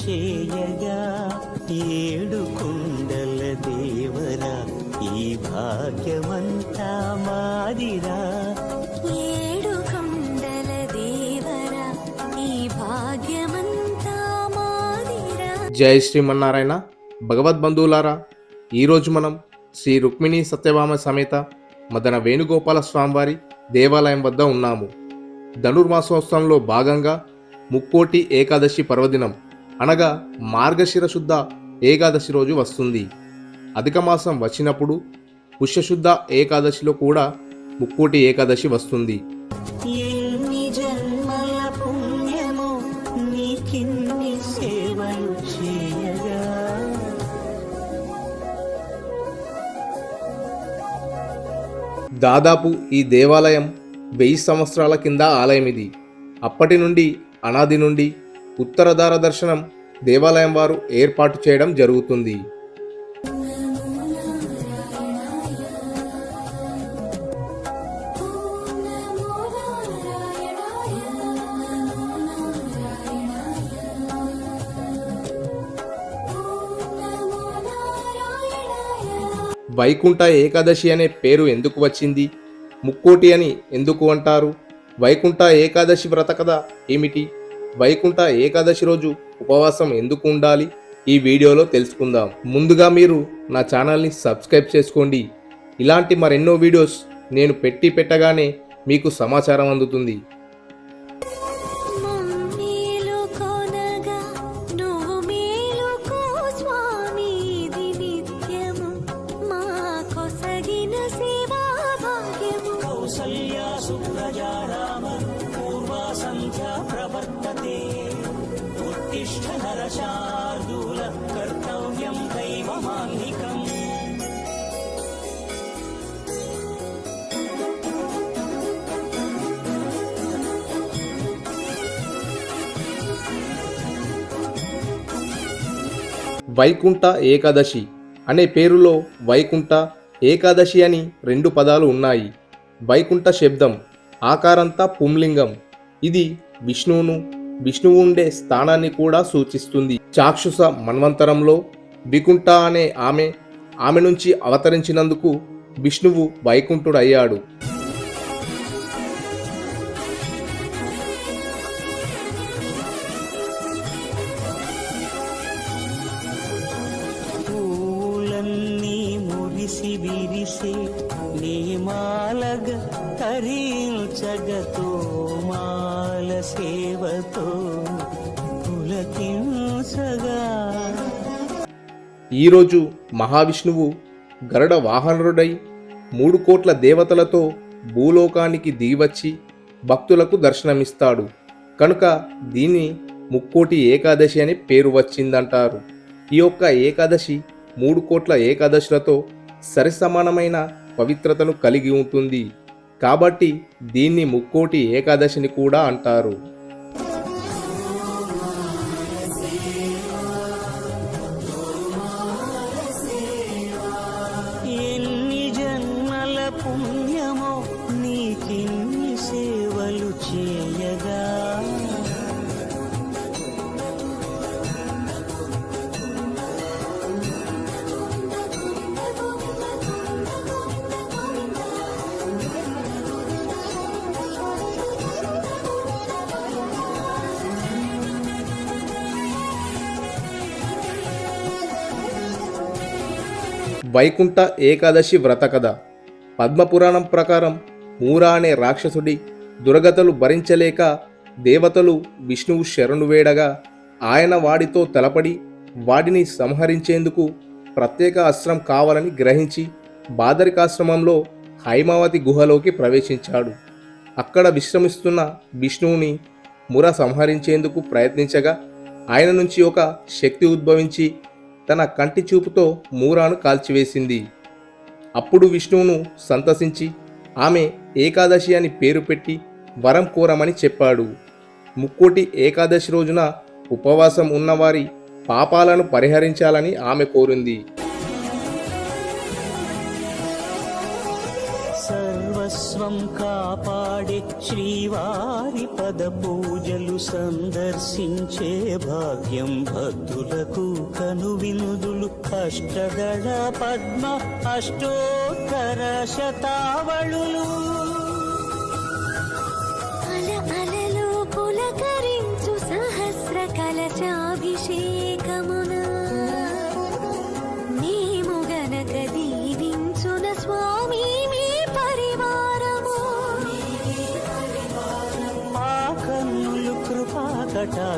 చేయగా ఏడు కుండల దేవరా ఈ భాగ్యమంతా మాదిరా. ఏడు కొండల దేవరా ఈ భాగ్యమంతా మాదిరా. జై శ్రీమన్నారాయణ. భగవద్బంధువులారా ఈరోజు మనం శ్రీ రుక్మిణి సత్యభామ సమేత మదన వేణుగోపాల స్వామివారి దేవాలయం వద్ద ఉన్నాము. ధనుర్మాసోత్సవంలో భాగంగా ముక్కోటి ఏకాదశి పర్వదినం అనగా మార్గశిర శుద్ధ ఏకాదశి రోజు వస్తుంది. అధిక మాసం వచ్చినప్పుడు పుష్యశుద్ధ ఏకాదశిలో కూడా ముక్కోటి ఏకాదశి వస్తుంది. దాదాపు ఈ దేవాలయం వెయ్యి సంవత్సరాల కింద ఆలయం ఇది అప్పటి నుండి అనాది నుండి ఉత్తరధార దర్శనం దేవాలయం వారు ఏర్పాటు చేయడం జరుగుతుంది. వైకుంఠ ఏకాదశి అనే పేరు ఎందుకు వచ్చింది? ముక్కోటి అని ఎందుకు అంటారు? వైకుంఠ ఏకాదశి వ్రత కథ ఏమిటి? వైకుంఠ ఏకాదశి రోజు ఉపవాసం ఎందుకు ఉండాలి? ఈ వీడియోలో తెలుసుకుందాం. ముందుగా మీరు నా ఛానల్ని సబ్స్క్రైబ్ చేసుకోండి. ఇలాంటి మరెన్నో వీడియోస్ నేను పెట్టి పెట్టగానే మీకు సమాచారం అందుతుంది. ఉత్తిష్ట నరశార్దూల కర్తవ్యం దైవమాన్నికం వైకుంఠ ఏకాదశి అనే పేరులో వైకుంఠ ఏకాదశి అని రెండు పదాలు ఉన్నాయి. వైకుంఠ శబ్దం ఆకారంతా పుంలింగం. ఇది విష్ణువును విష్ణువు ఉండే స్థానాన్ని కూడా సూచిస్తుంది. చాక్షుష మన్వంతరంలో వికుంఠ అనే ఆమె ఆమె నుంచి అవతరించినందుకు విష్ణువు వైకుంఠుడయ్యాడు. ఈరోజు మహావిష్ణువు గరుడ వాహనరుడై మూడు కోట్ల దేవతలతో భూలోకానికి దిగివచ్చి భక్తులకు దర్శనమిస్తాడు. కనుక దీన్ని ముక్కోటి ఏకాదశి అని పేరు వచ్చిందంటారు. ఈ యొక్క ఏకాదశి మూడు కోట్ల ఏకాదశులతో సరిసమానమైన పవిత్రతను కలిగి ఉంటుంది. కాబట్టి దీన్ని ముక్కోటి ఏకాదశిని కూడా అంటారు. వైకుంఠ ఏకాదశి వ్రత కథ. పద్మపురాణం ప్రకారం మూరా అనే రాక్షసుడి దురగతలు భరించలేక దేవతలు విష్ణువు శరణు వేడగా ఆయన వాడితో తలపడి వాడిని సంహరించేందుకు ప్రత్యేక అస్త్రం కావాలని గ్రహించి బాదరికాశ్రమంలో హైమావతి గుహలోకి ప్రవేశించాడు. అక్కడ విశ్రమిస్తున్న విష్ణువుని ముర సంహరించేందుకు ప్రయత్నించగా ఆయన నుంచి ఒక శక్తి ఉద్భవించి తన కంటి చూపుతో మూరాను కాల్చివేసింది. అప్పుడు విష్ణువును సంతసించి ఆమె ఏకాదశి అని పేరు పెట్టి వరం కోరమని చెప్పాడు. ముక్కోటి ఏకాదశి రోజున ఉపవాసం ఉన్నవారి పాపాలను పరిహరించాలని ఆమె కోరింది. కాపాడే శ్రీవారి పద పూజలు సందర్శించే భాగ్యం భక్తులకు కనువినుదులు అష్టదళ పద్మ అష్టోత్తర శతావళులు. అల అలలో పులకరించు సహస్ర కలచాభిషేకమునా.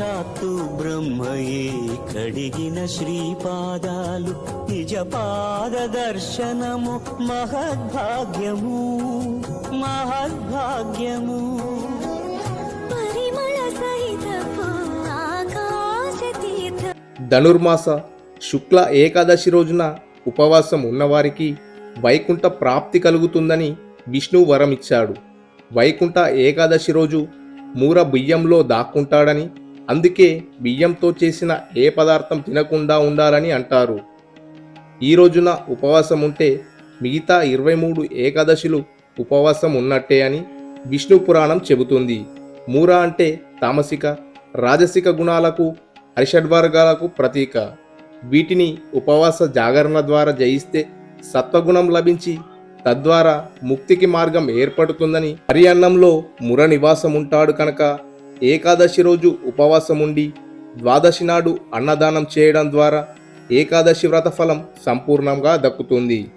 సాక్షాత్తు బ్రహ్మయే. కడిగిన శ్రీపాదాలు నిజ పాద దర్శనము మహద్భాగ్యము మహద్భాగ్యము. ధనుర్మాస శుక్ల ఏకాదశి రోజున ఉపవాసం ఉన్నవారికి వైకుంఠ ప్రాప్తి కలుగుతుందని విష్ణు వరం ఇచ్చాడు వైకుంఠ ఏకాదశి రోజు మూర బియ్యంలో దాక్కుంటాడని అందుకే బియ్యంతో చేసిన ఏ పదార్థం తినకుండా ఉండాలని అంటారు. ఈ రోజున ఉపవాసం ఉంటే మిగతా ఇరవై మూడు ఏకాదశులు ఉపవాసం ఉన్నట్టే అని విష్ణు పురాణం చెబుతుంది. మూర అంటే తామసిక రాజసిక గుణాలకు అరిషడ్వర్గాలకు ప్రతీక. వీటిని ఉపవాస జాగరణ ద్వారా జయిస్తే సత్వగుణం లభించి తద్వారా ముక్తికి మార్గం ఏర్పడుతుందని హరి అన్నంలో ముర నివాసం ఉంటాడు కనుక ఏకాదశి రోజు ఉపవాసం ఉండి ద్వాదశి నాడు అన్నదానం చేయడం ద్వారా ఏకాదశి వ్రత ఫలం సంపూర్ణంగా దక్కుతుంది.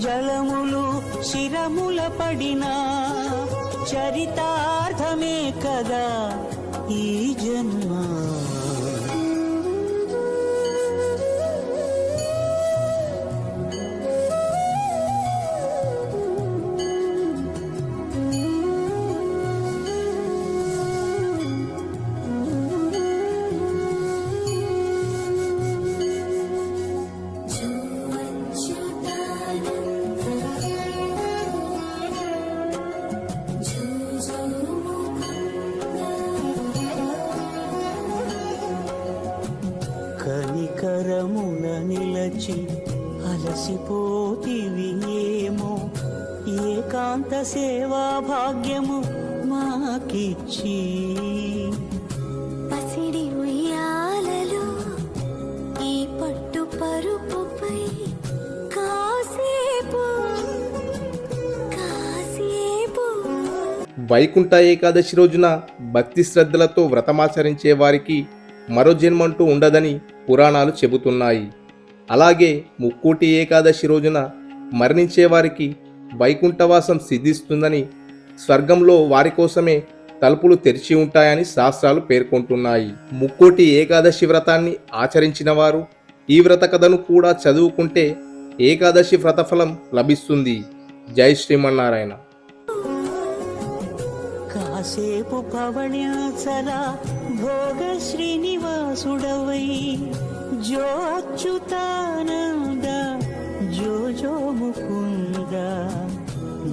జలములు శిరముల పడిన చరితార్థమే కదా ఈ భాగ్యము మాకిచ్చి. పసిడి ఉయ్యాలలో ఈ పట్టు పరుపుపై కాసేపు కాసేపు. వైకుంఠ ఏకాదశి రోజున భక్తి శ్రద్ధలతో వ్రతమాచరించే వారికి మరో జన్మంటూ ఉండదని పురాణాలు చెబుతున్నాయి. అలాగే ముక్కోటి ఏకాదశి రోజున మరణించే వారికి వైకుంఠవాసం సిద్ధిస్తుందని స్వర్గంలో వారి కోసమే తలుపులు తెరిచి ఉంటాయని శాస్త్రాలు పేర్కొంటున్నాయి. ముక్కోటి ఏకాదశి వ్రతాన్ని ఆచరించిన వారు ఈ వ్రత కథను కూడా చదువుకుంటే ఏకాదశి వ్రతఫలం లభిస్తుంది. జై శ్రీమన్నారాయణ. కాసేపు పవణ్యాచల భోగ శ్రీనివాసుడవై జో అచ్యుతానంద జో జో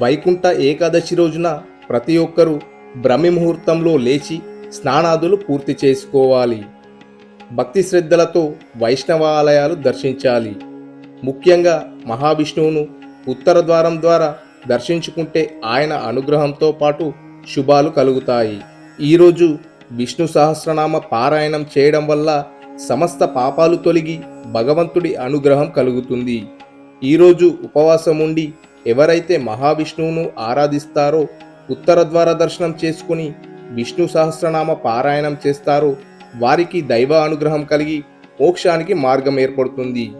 వైకుంఠ ఏకాదశి రోజున ప్రతి ఒక్కరూ బ్రహ్మి ముహూర్తంలో లేచి స్నానాదులు పూర్తి చేసుకోవాలి. భక్తి శ్రద్ధలతో వైష్ణవ ఆలయాలు దర్శించాలి. ముఖ్యంగా మహావిష్ణువును ఉత్తర ద్వారం ద్వారా దర్శించుకుంటే ఆయన అనుగ్రహంతో పాటు శుభాలు కలుగుతాయి. ఈరోజు విష్ణు సహస్రనామ పారాయణం చేయడం వల్ల సమస్త పాపాలు తొలగి భగవంతుడి అనుగ్రహం కలుగుతుంది. ఈరోజు ఉపవాసం ఉండి ఎవరైతే మహావిష్ణువును ఆరాధిస్తారో ఉత్తర ద్వార దర్శనం చేసుకుని విష్ణు సహస్రనామ పారాయణం చేస్తారో వారికి దైవ అనుగ్రహం కలిగి మోక్షానికి మార్గం ఏర్పడుతుంది.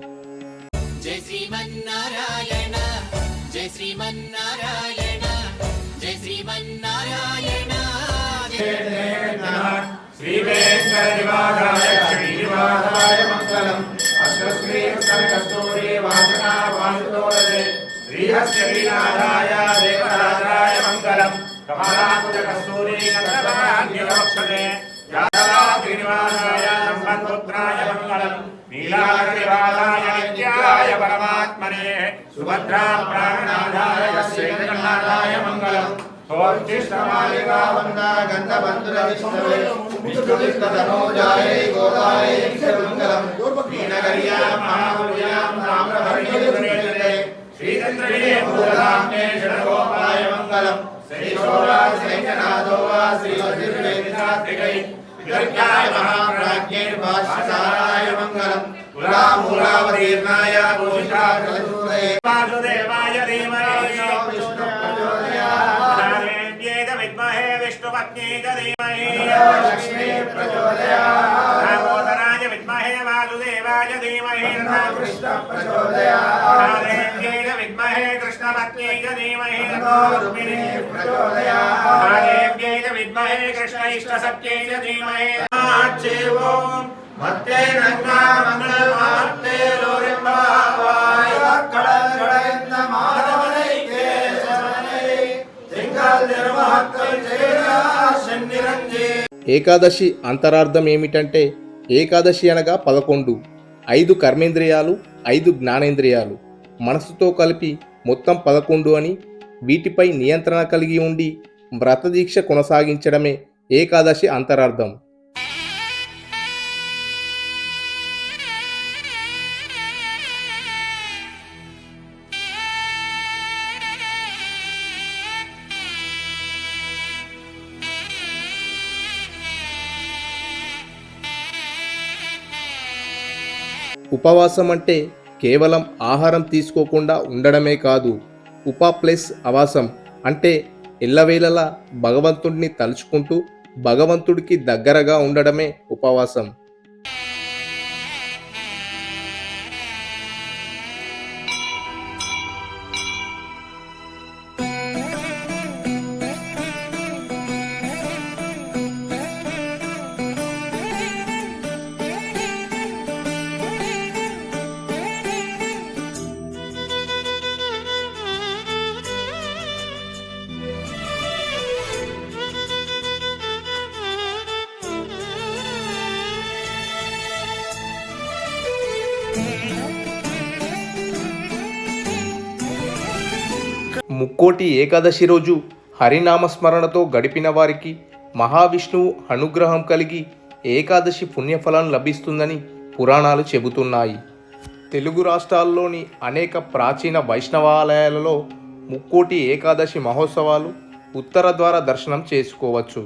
అశ్వశ్రీకస్తూరి దేవరాజాయ మంగళం కమలాకుజ కస్తూరి కమలాన్యవక్షతే యాదవాద్రినివాసాయ మంగళం నీలాద్రివాసాయ నిత్యాయ పరమాత్మనే సుభద్రా ప్రాణనాథాయ మంగళం ఓర్జిష్టమాలికా వందా గంధబంధుర విష్ణవే విష్ణువిష్ణతనోజాయ గోదాయ మంగళం శ్రీనగర్యా మహాబలియాం తామ్రభరణీయురే శ్రీచంద్రగే భూతధామ్నే షణగోపాయ మంగళం. శ్రీశోరా శ్రీజనాథో వా శ్రీవజ్రవేదితాత్రికై విదర్భ్యాయ మహాప్రాజ్ఞే భాష్యసారాయ మంగళం. పురామూలావతీర్ణాయ భూషాకృతే వాసుదేవాయ ధీమహి पत्नी च धीमहि दामोदराय विद्महे वासुदेवाय धीमहि कृष्णप्रचोदयादेव्यै च विद्महे कृष्णपत्नी च धीमहि देव्यै च विद्महे कृष्ण इष्टसत्यै च धीमहि ॐ மத்தே நங்கா மங்கள வார்த்தே லோரிம்பாவாய் கடல் கடல் ఏకాదశి అంతరార్థం ఏమిటంటే ఏకాదశి అనగా పదకొండు ఐదు కర్మేంద్రియాలు ఐదు జ్ఞానేంద్రియాలు. మనసుతో కలిపి మొత్తం పదకొండు అని వీటిపై నియంత్రణ కలిగి ఉండి వ్రతదీక్ష కొనసాగించడమే ఏకాదశి అంతరార్థం. ఉపవాసం అంటే కేవలం ఆహారం తీసుకోకుండా ఉండడమే కాదు ఉప ప్లస్ అవాసం అంటే ఎల్లవేళలా భగవంతుడిని తలుచుకుంటూ భగవంతుడికి దగ్గరగా ఉండడమే ఉపవాసం. ముక్కోటి ఏకాదశి రోజు హరినామస్మరణతో గడిపిన వారికి మహావిష్ణువు అనుగ్రహం కలిగి ఏకాదశి పుణ్యఫలం లభిస్తుందని పురాణాలు చెబుతున్నాయి. తెలుగు రాష్ట్రాల్లోని అనేక ప్రాచీన వైష్ణవాలయాలలో ముక్కోటి ఏకాదశి మహోత్సవాలు ఉత్తర ద్వార దర్శనం చేసుకోవచ్చు.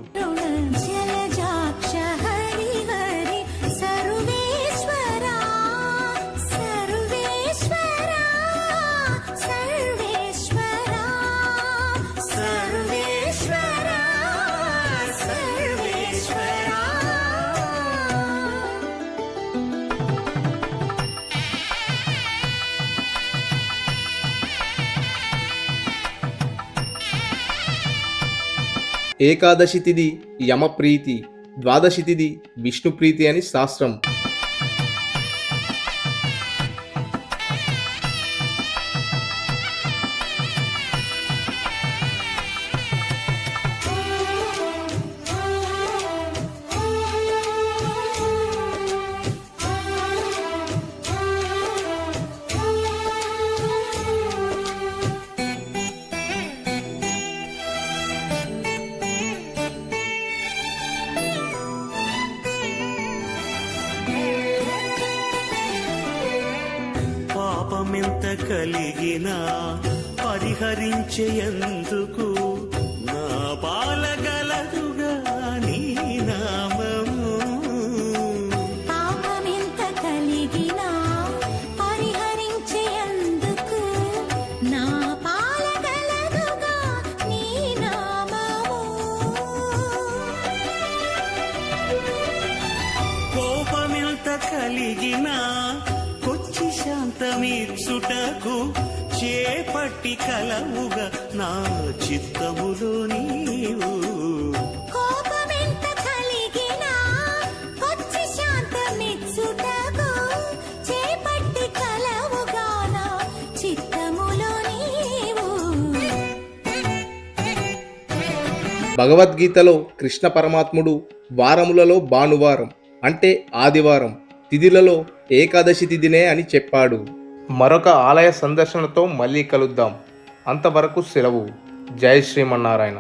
ఏకాదశి తిది యమప్రీతి ద్వాదశి తిది విష్ణుప్రీతి అని శాస్త్రం. పరిహరించేందుకు భగవద్గీతలో కృష్ణ పరమాత్ముడు వారములలో భానువారం అంటే ఆదివారం తిథిలలో ఏకాదశి తిథినే అని చెప్పాడు. మరొక ఆలయ సందర్శనతో మళ్ళీ కలుద్దాం. అంతవరకు సెలవు. జై శ్రీమన్నారాయణ.